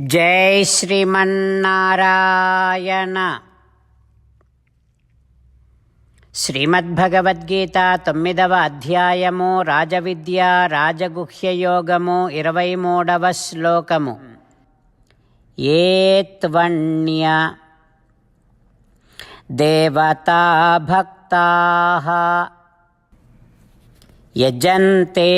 జై శ్రీమన్నారాయణ. శ్రీమద్భగవద్గీత తొమ్మిదవ అధ్యాయము రాజవిద్య రాజగుహ్యయోగము ఇరవై మూడవ శ్లోకము. ఏత్వణ్య దేవతా భక్తా యజంతే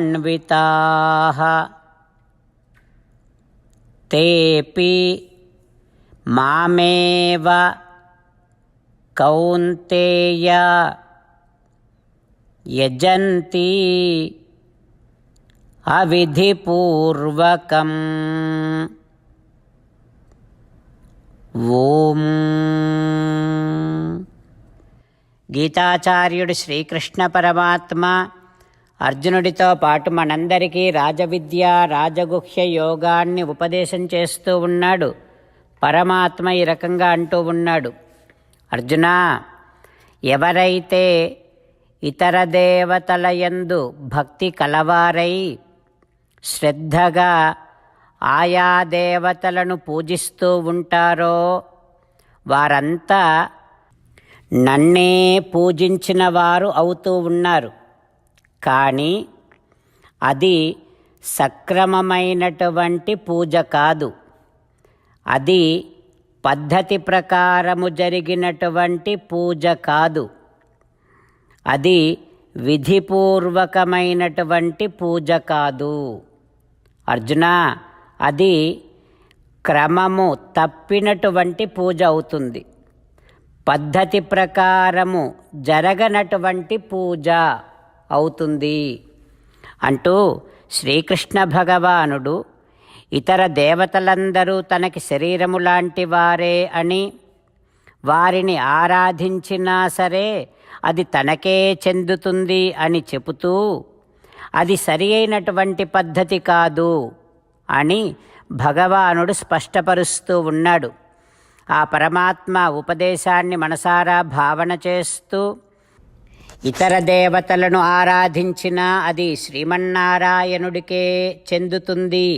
श्रद्धयान्विताः तेऽपि मामेव कौन्तेय यजन्ति अविधिपूर्वकम् ఓం గీతాచార్యుడు శ్రీకృష్ణ పరమాత్మ అర్జునుడితో పాటు మనందరికీ రాజవిద్య రాజగుహ్య యోగాన్ని ఉపదేశం చేస్తూ ఉన్నాడు. పరమాత్మ ఈ రకంగా అంటూ ఉన్నాడు. అర్జున ఎవరైతే ఇతర దేవతల యందు భక్తి కలవారై శ్రద్ధగా ఆయా దేవతలను పూజిస్తూ ఉంటారో వారంతా నన్నే పూజించిన వారు అవుతూ ఉన్నారు. కానీ అది సక్రమమైనటువంటి పూజ కాదు. అది పద్ధతి ప్రకారము జరిగినటువంటి పూజ కాదు. అది విధిపూర్వకమైనటువంటి పూజ కాదు. అర్జున అది క్రమము తప్పినటువంటి పూజ అవుతుంది. పద్ధతి ప్రకారము జరగనటువంటి పూజ. అవుతుంది. అంటూ శ్రీకృష్ణ భగవానుడు ఇతర దేవతలందరూ తనకి శరీరము లాంటి వారే అని వారిని ఆరాధించినా సరే అది తనకే చెందుతుంది అని చెబుతూ అది సరి అయినటువంటి పద్ధతి కాదు అని భగవానుడు స్పష్టపరుస్తూ ఉన్నాడు. ఆ పరమాత్మ ఉపదేశాన్ని మనసారా భావన చేస్తూ ఇతర దేవతలను ఆరాధించినా అది శ్రీమన్నారాయణుడికే చెందుతుంది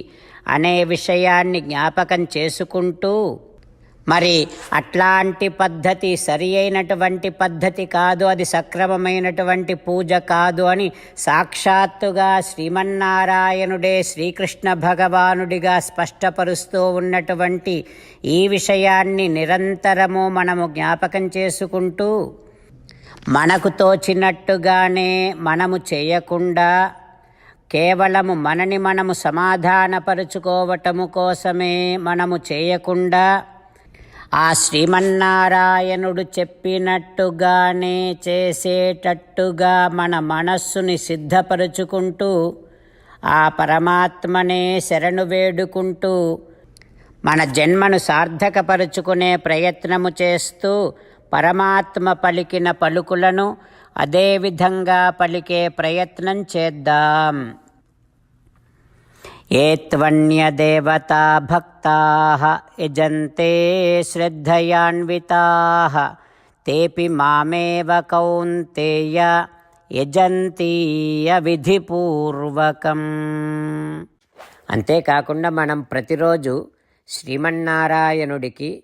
అనే విషయాన్ని జ్ఞాపకం చేసుకుంటూ మరి అట్లాంటి పద్ధతి సరి అయినటువంటి పద్ధతి కాదు అది సక్రమమైనటువంటి పూజ కాదు అని సాక్షాత్తుగా శ్రీమన్నారాయణుడే శ్రీకృష్ణ భగవానుడిగా స్పష్టపరుస్తూ ఉన్నటువంటి ఈ విషయాన్ని నిరంతరము మనము జ్ఞాపకం చేసుకుంటూ మనకు తోచినట్టుగానే మనము చేయకుండా కేవలము మనని మనము సమాధానపరుచుకోవటము కోసమే మనము చేయకుండా ఆ శ్రీమన్నారాయణుడు చెప్పినట్టుగానే చేసేటట్టుగా మన మనస్సుని సిద్ధపరుచుకుంటూ ఆ పరమాత్మనే శరణు వేడుకుంటూ మన జన్మను సార్థకపరుచుకునే ప్రయత్నము చేస్తూ పరమాత్మ పలికిన పలుకులను అదేవిధంగా పలికే ప్రయత్నం చేద్దాం. ఏత్వన్యదేవతా భక్తా యజంతే శ్రద్ధయాన్వితా. తేపి మామేవ కౌంతేయ యజంతీయ విధిపూర్వకం. అంతేకాకుండా మనం ప్రతిరోజు శ్రీమన్నారాయణుడికి